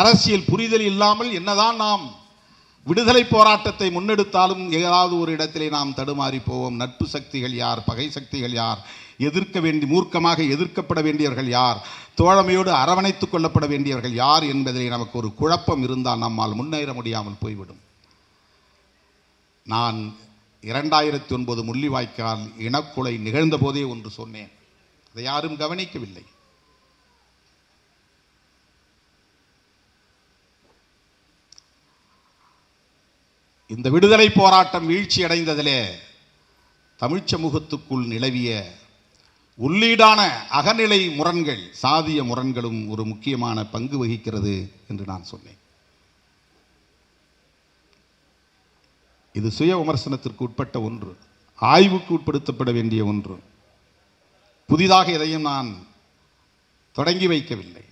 அரசியல் புரிதல் இல்லாமல் என்னதான் நாம் விடுதலை போராட்டத்தை முன்னெடுத்தாலும் ஏதாவது ஒரு இடத்திலே நாம் தடுமாறி போவோம். நட்பு சக்திகள் யார்? பகை சக்திகள் யார்? எதிர்க்க வேண்டி மூர்க்கமாக எதிர்க்கப்பட வேண்டியவர்கள் யார்? தோழமையோடு அரவணைத்துக் கொள்ளப்பட வேண்டியவர்கள் யார் என்பதிலே நமக்கு ஒரு குழப்பம் இருந்தால் நம்மால் முன்னேற முடியாமல் போய்விடும். நான் இரண்டாயிரத்தி ஒன்பது முள்ளிவாய்க்கால் இனக்குலை நிகழ்ந்த போதே ஒன்று சொன்னேன். அதை யாரும் கவனிக்கவில்லை. இந்த விடுதலை போராட்டம் வீழ்ச்சி அடைந்ததிலே தமிழ்ச் சமூகத்துக்குள் நிலவிய உள்ளீடான அகநிலை முரண்கள் சாதிய முரண்களும் ஒரு முக்கியமான பங்கு வகிக்கிறது என்று நான் சொன்னேன். இது சுய விமர்சனத்திற்கு உட்பட்ட ஒன்று ஆய்வுக்கு உட்படுத்தப்பட வேண்டிய ஒன்று. புதிதாக எதையும் நான் தொடங்கி வைக்கவில்லை.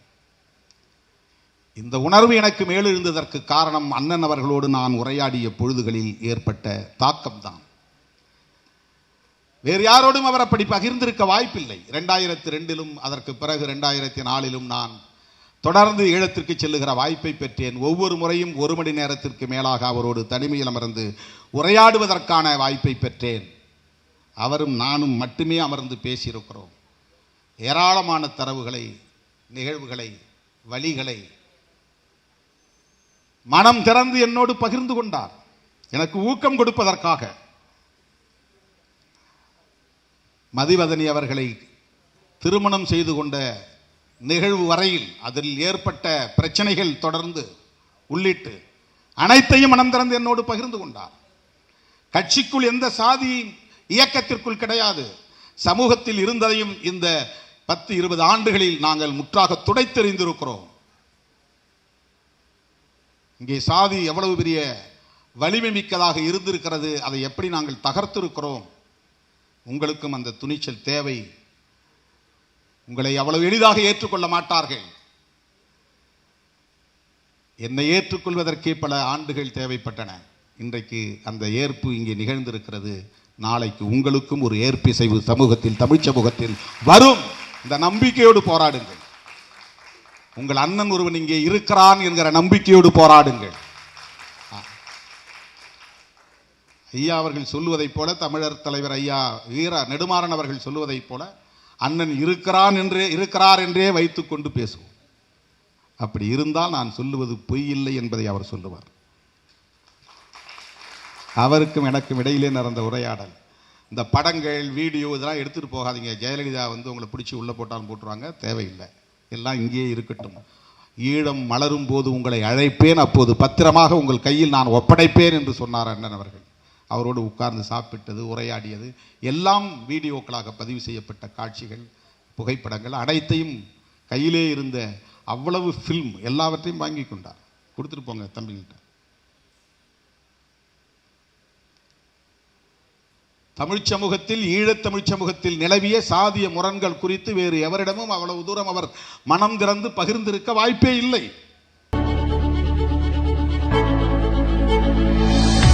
இந்த உணர்வு எனக்கு மேலெழுந்ததற்கு காரணம் அண்ணன் அவர்களோடு நான் உரையாடிய பொழுதுகளில் ஏற்பட்ட தாக்கம்தான். வேறு யாரோடும் அவர் அப்படி பகிர்ந்திருக்க வாய்ப்பில்லை. ரெண்டாயிரத்தி ரெண்டிலும் அதற்கு பிறகு ரெண்டாயிரத்தி நாலிலும் நான் தொடர்ந்து ஈழத்திற்கு செல்லுகிற வாய்ப்பை பெற்றேன். ஒவ்வொரு முறையும் ஒரு மணி நேரத்திற்கு மேலாக அவரோடு தனிமையில் அமர்ந்து உரையாடுவதற்கான வாய்ப்பை பெற்றேன். அவரும் நானும் மட்டுமே அமர்ந்து பேசியிருக்கிறோம். ஏராளமான தரவுகளை நிகழ்வுகளை வழிகளை மனம் திறந்து என்னோடு பகிர்ந்து கொண்டார். எனக்கு ஊக்கம் கொடுப்பதற்காக. மதிவதனி அவர்களை திருமணம் செய்து கொண்ட நிகழ்வு வரையில் அதில் ஏற்பட்ட பிரச்சனைகள் தொடர்ந்து உள்ளிட்டு அனைத்தையும் மனம் திறந்து என்னோடு பகிர்ந்து கொண்டார். கட்சிக்குள் எந்த சாதி இயக்கத்திற்குள் கிடையாது. சமூகத்தில் இருந்ததையும் இந்த பத்து இருபது ஆண்டுகளில் நாங்கள் முற்றாக துடைத்தெறிந்திருக்கிறோம். இங்கே சாதி எவ்வளவு பெரிய வலிமை மிக்கதாக இருந்திருக்கிறது அதை எப்படி நாங்கள் தகர்த்திருக்கிறோம்? உங்களுக்கும் அந்த துணிச்சல் தேவை. உங்களை அவ்வளவு எளிதாக ஏற்றுக்கொள்ள மாட்டார்கள். என்னை ஏற்றுக்கொள்வதற்கே பல ஆண்டுகள் தேவைப்பட்டன. இன்றைக்கு அந்த ஏற்பு இங்கே நிகழ்ந்திருக்கிறது. நாளைக்கு உங்களுக்கும் ஒரு ஏற்பிசைவு சமூகத்தில் தமிழ் சமூகத்தில் வரும். இந்த நம்பிக்கையோடு போராடுங்கள். உங்கள் அண்ணன் ஒருவன் இங்கே இருக்கிறான் என்கிற நம்பிக்கையோடு போராடுங்கள். ஐயா அவர்கள் சொல்லுவதைப் போல தமிழர் தலைவர் ஐயா வீர நெடுமாறன் அவர்கள் சொல்லுவதைப் போல அண்ணன் இருக்கிறான் என்றே இருக்கிறார் என்றே வைத்துக்கொண்டு பேசுவோம். அப்படி இருந்தால் நான் சொல்லுவது பொய் இல்லை என்பதை அவர் சொல்லுவார். அவருக்கும் எனக்கும் இடையிலே நடந்த உரையாடல். இந்த படங்கள் வீடியோ இதெல்லாம் எடுத்துகிட்டு போகாதீங்க. ஜெயலலிதா வந்து உங்களை பிடிச்சி உள்ளே போட்டாலும் போட்டுருவாங்க. தேவையில்லை. எல்லாம் இங்கேயே இருக்கட்டும். ஈழம் மலரும் போது உங்களை அழைப்பேன். அப்போது பத்திரமாக உங்கள் கையில் நான் ஒப்படைப்பேன் என்று சொன்னார் அண்ணன் அவர்கள். அவரோடு உட்கார்ந்து சாப்பிட்டது உரையாடியது எல்லாம் வீடியோக்களாக பதிவு செய்யப்பட்ட காட்சிகள் புகைப்படங்கள் அனைத்தையும் கையிலே இருந்த அவ்வளவு ஃபில்ம் எல்லாவற்றையும் வாங்கி கொண்டார். கொடுத்துட்டு போங்க தம்பிகிட்ட தமிழ்ச் சமூகத்தில் ஈழத் தமிழ்ச் சமூகத்தில் நிலவிய சாதிய முரண்கள் குறித்து வேறு எவரிடமும் அவ்வளவு தூரம் அவர் மனம் திறந்து பகிர்ந்திருக்க வாய்ப்பே இல்லை.